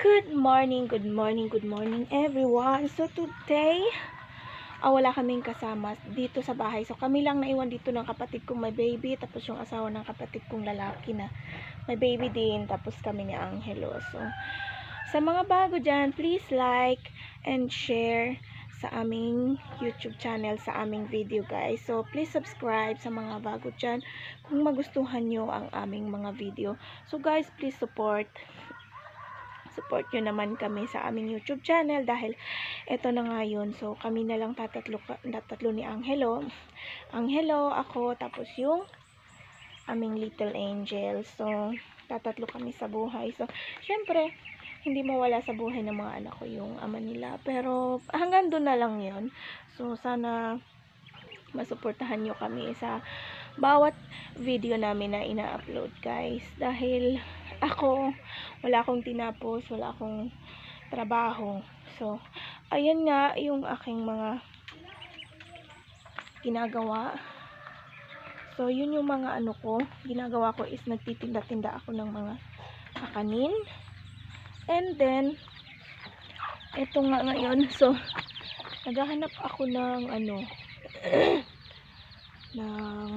Good morning, good morning, good morning everyone. So today, ah, wala kaming kasama dito sa bahay. So kami lang naiwan dito ng kapatid kong may baby, tapos yung asawa ng kapatid kong lalaki na may baby din, tapos kami ni Angelo. So sa mga bago dyan, please like and share sa aming YouTube channel, sa aming video guys. So please subscribe sa mga bago dyan kung magustuhan nyo ang aming mga video. So guys, please support support nyo naman kami sa aming YouTube channel dahil eto na nga yun. So, kami na lang tatatlo, ka- tatlo ni Angelo. Angelo, ako, tapos yung aming little angel. So, tatatlo kami sa buhay. So, syempre, hindi mawala sa buhay ng mga anak ko yung ama nila. Pero, hanggang doon na lang yun. So, sana masuportahan nyo kami sa bawat video namin na ina-upload guys. Dahil ako, wala akong tinapos, wala akong trabaho. So, ayan nga yung aking mga ginagawa. So, yun yung mga ano ko. Ginagawa ko is nagtitinda-tinda ako ng mga kakanin. And then, eto nga ngayon. So, naghahanap ako ng ano, ng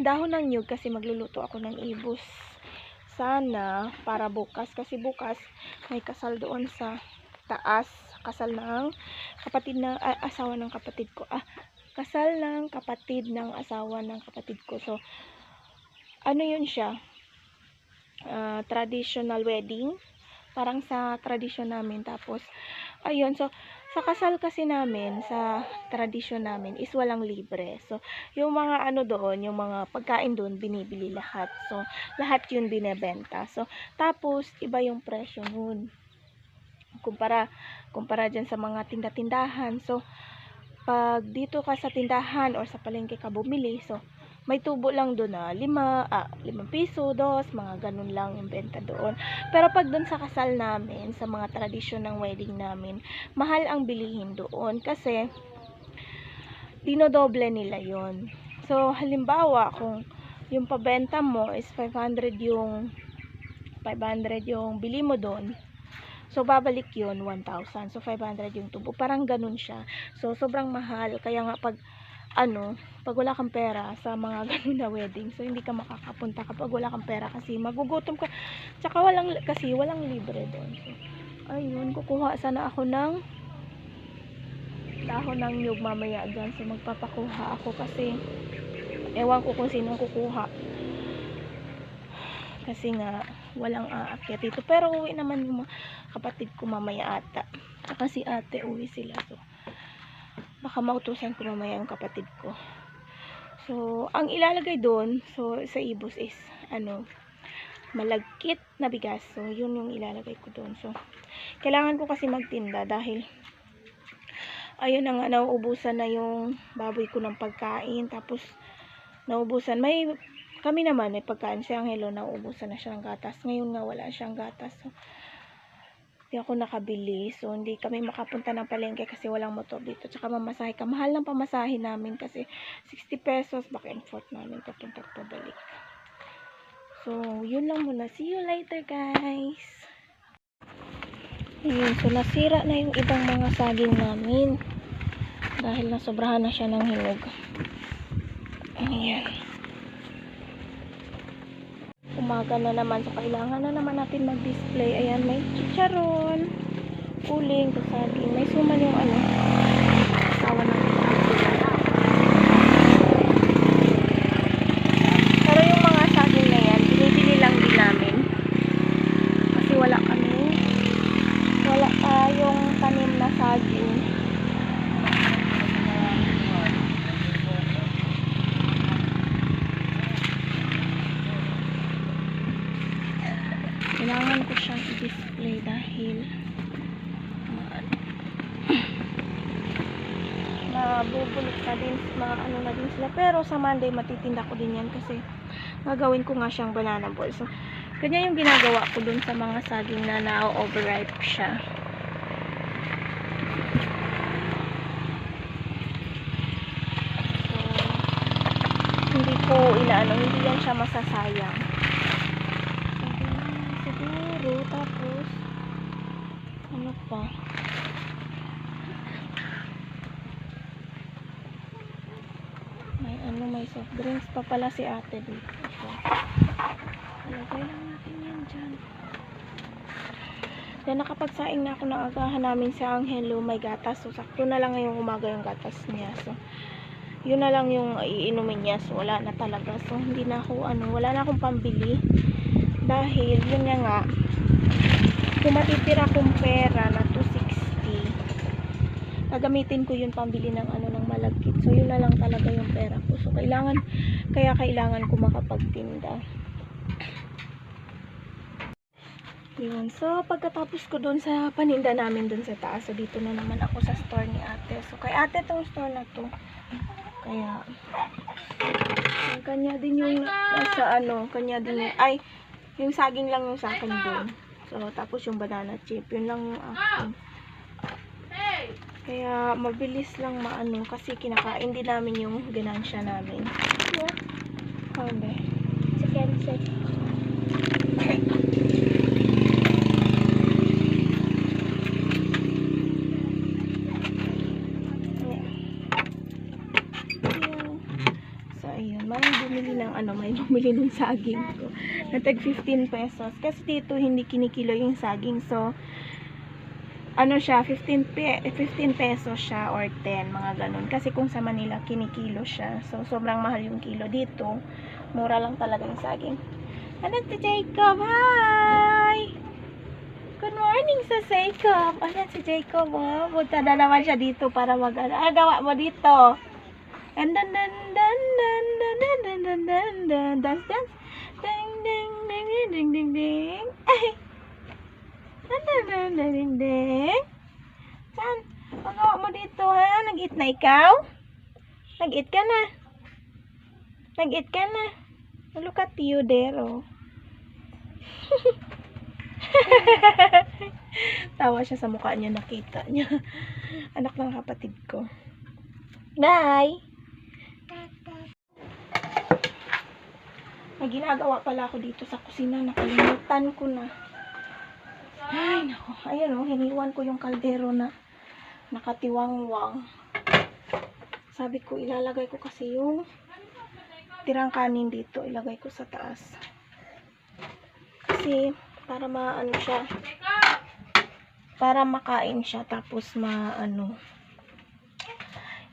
dahon ng nyug kasi magluluto ako ng ibus. Sana para bukas kasi bukas may kasal doon sa taas. Kasal ng kapatid ng ah, asawa ng kapatid ko. Ah kasal ng kapatid ng asawa ng kapatid ko. So ano yun siya? Ah, traditional wedding? Parang sa tradisyon namin tapos ayun so sa kasal kasi namin sa tradisyon namin is walang libre. So yung mga ano doon yung mga pagkain doon binibili lahat. So lahat yun binebenta. So tapos iba yung presyo nun. Kumpara kumpara dyan sa mga tinda-tindahan. So pag dito ka sa tindahan or sa palengke ka bumili so may tubo lang doon na lima, ah, limang piso, dos, mga ganun lang yung benta doon. Pero pag doon sa kasal namin, sa mga tradisyon ng wedding namin, mahal ang bilihin doon kasi dinodoble nila yon So, halimbawa, kung yung pabenta mo is 500 yung 500 yung bili mo doon, so babalik yun 1,000. So, 500 yung tubo. Parang ganun siya. So, sobrang mahal. Kaya nga pag ano, pag wala kang pera sa mga ganun na wedding, so hindi ka makakapunta kapag wala kang pera kasi magugutom ka. Tsaka walang, kasi walang libre doon. So, ayun, kukuha sana ako ng dahon ng nyug mamaya dyan. So, magpapakuha ako kasi ewan ko kung sino kukuha. Kasi nga, walang aakyat dito. Pero uwi naman yung kapatid ko mamaya ata. Kasi ate, uwi sila. So, baka mautusan ko mamaya yung kapatid ko. So, ang ilalagay doon, so sa ibus is ano, malagkit na bigas. So, yun yung ilalagay ko doon. So, kailangan ko kasi magtinda dahil ayun na nga, nauubusan na yung baboy ko ng pagkain. Tapos, nauubusan. May, kami naman, may pagkain siya. Ang hello, nauubusan na siya ng gatas. Ngayon nga, wala siyang gatas. So, hindi ako nakabili. So, hindi kami makapunta ng palengke kasi walang motor dito. Tsaka mamasahe ka. Mahal ng pamasahe namin kasi 60 pesos back and forth namin papunta pabalik. So, yun lang muna. See you later, guys. Ayun, so nasira na yung ibang mga saging namin. Dahil nasobrahan na siya ng hinog. Ayan. Umaga na naman. So, kailangan na naman natin mag-display. Ayan, may chicharon, uling, saging. May suman yung ano. Asawa ng Pero yung mga saging na yan, binibili lang din namin. Kasi wala kami. Wala tayong tanim na saging. Kailangan ko siyang i-display dahil uh, nabubulok na din, mga ano na din sila. Pero sa Monday, matitinda ko din yan kasi gagawin ko nga siyang banana ball. So, ganyan yung ginagawa ko dun sa mga saging na na-overripe siya. So, hindi ko inaano, hindi yan siya masasayang. So, ganyan. So, Tapos, ano pa? May ano, may soft drinks pa pala si ate dito. So, lang natin yan dyan. Then, nakapagsaing na ako ng agahan namin sa Angelo, may gatas. So, sakto na lang ngayong umaga yung gatas niya. So, yun na lang yung iinumin niya. So, wala na talaga. So, hindi na ako, ano, wala na akong pambili. Dahil, yun nga nga, kung matitira kong pera na 260, gagamitin ko yun pambili ng ano ng malagkit. So, yun na lang talaga yung pera ko. So, kailangan, kaya kailangan ko makapagtinda. Yun. So, pagkatapos ko doon sa paninda namin doon sa taas, so dito na naman ako sa store ni ate. So, kay ate tong store na to. Kaya, kanya din yung nasa ano, kanya din yung, ay, yung saging lang yung sa akin doon. So, tapos yung banana chip, yun lang yung akin. Kaya, mabilis lang maano, kasi kinakain din namin yung ganansya namin. Yeah. Hindi. Second set. So, ayun. May bumili ng ano, may bumili ng saging ko. Na tag 15 pesos. Kasi dito, hindi kinikilo yung saging. So, ano siya, 15, pe 15 pesos siya or 10, mga ganun. Kasi kung sa Manila, kinikilo siya. So, sobrang mahal yung kilo dito. Mura lang talaga yung saging. Ano si Jacob? Hi! Good morning sa Jacob. Ano si Jacob? Oh, punta na naman siya dito para mag ano. Ah, gawa mo dito. And dan dan dan dan dan dan dan dan dan dance dance. Ding ding ding ding ding ding ding. Ay. Ding. Saan? Gawa mo dito ha? Nag-eat na ikaw? Nag-eat ka na? Nag-eat ka na? Look at you there, oh. Tawa siya sa mukha niya, nakita niya. Anak ng kapatid ko. Bye! May ginagawa pala ako dito sa kusina. Nakalimutan ko na. Ay, nako. Ayan oh, hiniwan ko yung kaldero na nakatiwangwang. Sabi ko, ilalagay ko kasi yung tirang kanin dito. Ilagay ko sa taas. Kasi, para maano siya. Para makain siya. Tapos, maano,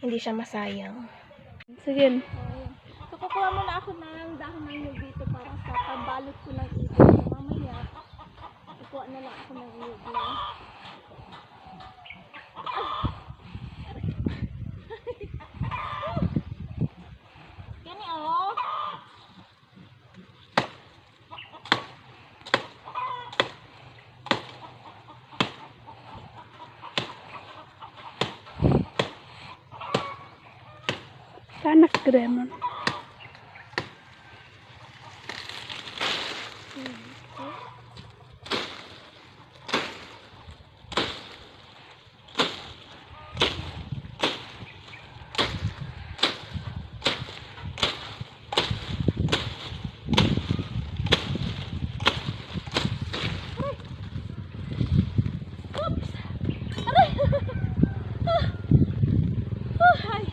hindi siya masayang. So, kukuha muna ako ng dahon ng dito para sa pambalot ko ng. So, mamaya, kukuha na lang ako ng oh. Sana kremon. Oops! Aray! ah! Ah, ay.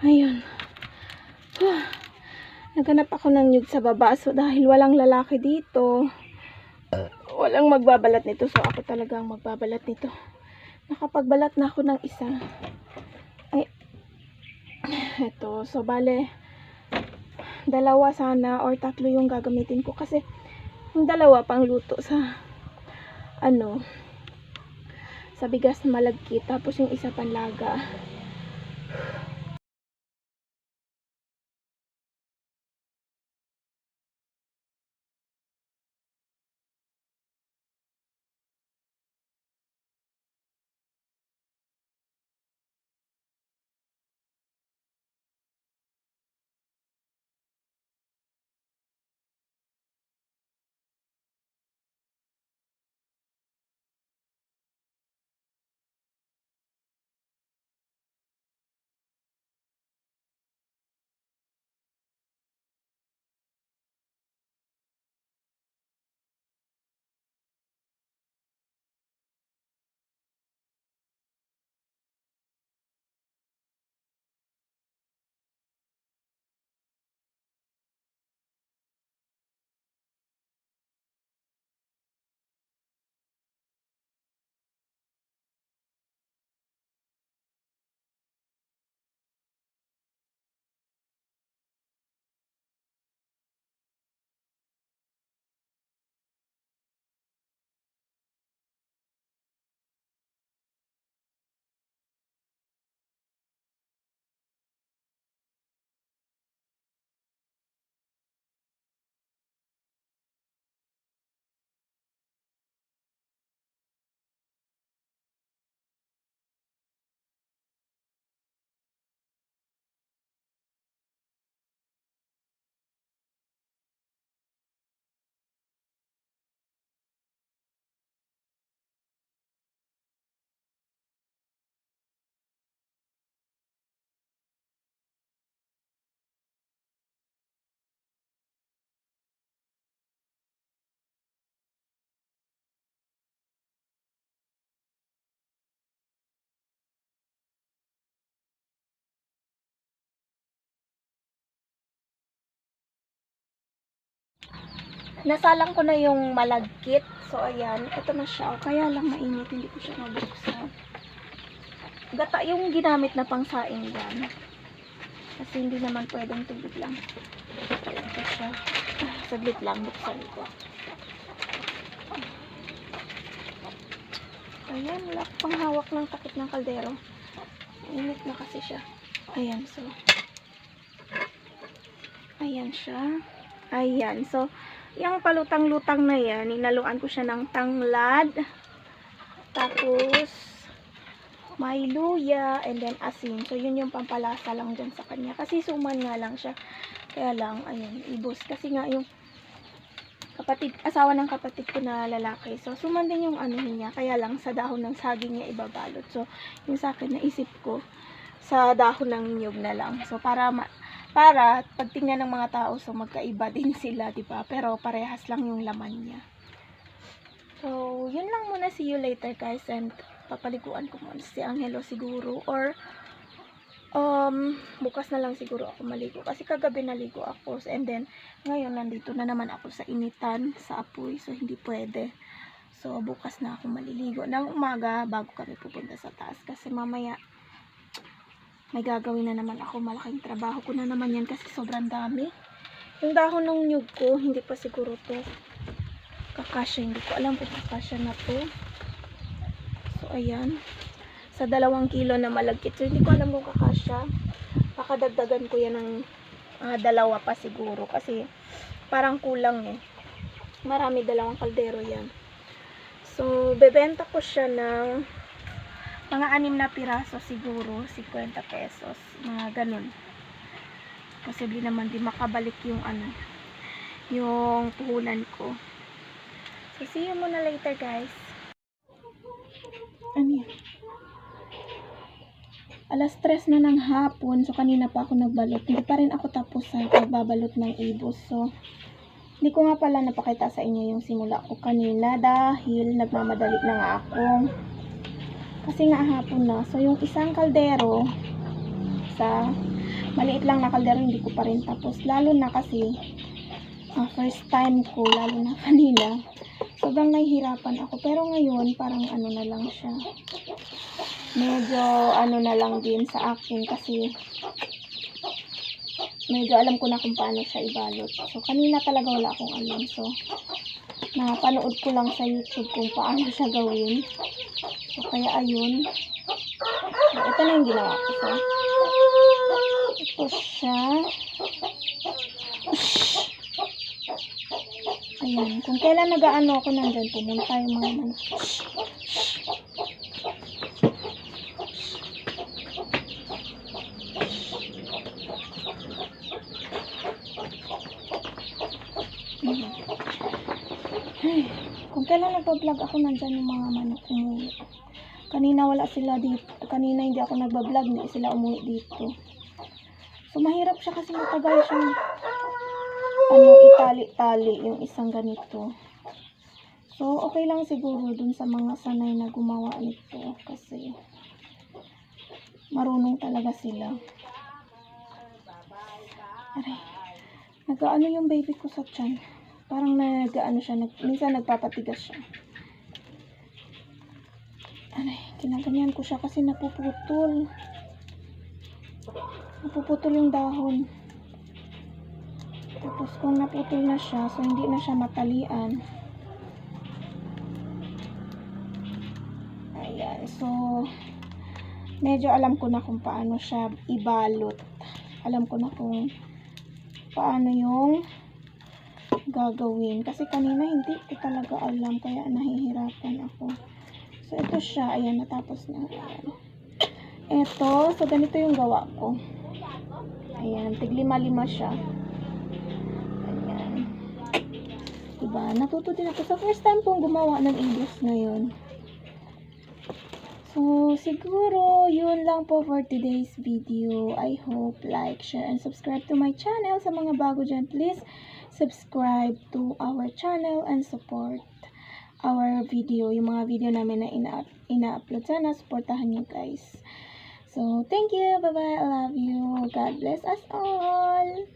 Ayun. Ah, Naghanap ako ng nyug sa baba. So, dahil walang lalaki dito, walang magbabalat nito. So, ako talaga ang magbabalat nito. Nakapagbalat na ako ng isa. Ay, eto. So, bale, dalawa sana or tatlo yung gagamitin ko. Kasi, yung dalawa pang luto sa, ano, sa bigas na malagkit. Tapos, yung isa panlaga. Nasalang ko na yung malagkit. So, ayan. Ito na siya. Kaya lang mainit. Hindi ko siya mabuksan. Gata yung ginamit na pangsaing yan. Kasi hindi naman pwedeng tubig lang. Ito siya. Ah, Saglit lang. Buksan ko. Ayan. Wala pang hawak ng takip ng kaldero. Init na kasi siya. Ayan. So, ayan siya. Ayan. So, yung palutang-lutang na yan, ninaluan ko siya ng tanglad. Tapos, may luya, and then asin. So, yun yung pampalasa lang dyan sa kanya. Kasi suman nga lang siya. Kaya lang, ayun, ibos. Kasi nga yung kapatid, asawa ng kapatid ko na lalaki. So, suman din yung ano niya. Kaya lang, sa dahon ng saging niya ibabalot. So, yung sa akin, naisip ko, sa dahon ng niyog na lang. So, para ma- para pag tingnan ng mga tao so magkaiba din sila, 'di ba? Pero parehas lang yung laman niya. So, yun lang muna. See you later guys. And papaliguan ko muna si Angelo siguro. Or um bukas na lang siguro ako maligo. Kasi kagabi naligo ako. And then ngayon nandito na naman ako sa initan sa apoy. So hindi pwede. So, bukas na ako maliligo ng umaga bago kami pupunta sa taas. Kasi mamaya may gagawin na naman ako. Malaking trabaho ko na naman yan kasi sobrang dami. Yung dahon ng nyug ko, hindi pa siguro to kakasya. Hindi ko alam kung kakasya na to. So, ayan. Sa dalawang kilo na malagkit. So, hindi ko alam kung kakasya. Pakadagdagan ko yan ng ah, dalawa pa siguro. Kasi, parang kulang eh. Marami dalawang kaldero yan. So, bebenta ko siya ng mga anim na piraso siguro, 50 pesos, mga ganun. Posible naman di makabalik yung ano, yung puhunan ko. So, see you muna later, guys. Ano yan? Alas tres na ng hapon, so kanina pa ako nagbalot. Hindi pa rin ako tapos sa pagbabalot ng ibos. So, hindi ko nga pala napakita sa inyo yung simula ko kanina dahil nagmamadali na nga ako. Kasi nga hapon na. So, yung isang kaldero, sa maliit lang na kaldero, hindi ko pa rin tapos. Lalo na kasi, ah, first time ko, lalo na kanina, sobrang nahihirapan ako. Pero ngayon, parang ano na lang siya. Medyo ano na lang din sa akin kasi medyo alam ko na kung paano siya ibalot. So, kanina talaga wala akong alam. So, napanood ko lang sa YouTube kung paano siya gawin. So, kaya ayun. So, ito na yung ginawa ko. So, ito siya. Ayan. Kung kailan nag-ano ako nandyan, pumunta yung mga manok. Ay, kung kailan nagpa-vlog ako, nandyan yung mga manok umuwi. Kanina wala sila dito. Kanina hindi ako nagba-vlog, hindi sila umuwi dito. So, mahirap siya kasi matagal siyang ano, itali-tali yung isang ganito. So, okay lang siguro dun sa mga sanay na gumawa nito kasi marunong talaga sila. Aray. Nag-ano yung baby ko sa tiyan. Parang nag-ano siya, nag, minsan nagpapatigas siya. Aray, kinaganyan ko siya kasi napuputol. Napuputol yung dahon. Tapos kung naputol na siya, so hindi na siya matalian. Ayan, so medyo alam ko na kung paano siya ibalot. Alam ko na kung paano yung gagawin. Kasi kanina hindi ko talaga alam kaya nahihirapan ako. So ito siya, ayan natapos na. Ayan. Ito, so ganito yung gawa ko. Ayan, tiglima-lima siya. Ayan. Diba? Natuto din ako. Sa first time kong gumawa ng English ngayon. So, siguro, yun lang po for today's video. I hope, like, share, and subscribe to my channel. Sa mga bago dyan, please subscribe to our channel and support our video. Yung mga video namin na ina- ina-upload. Sana, supportahan nyo guys. So, thank you. Bye-bye. I love you. God bless us all.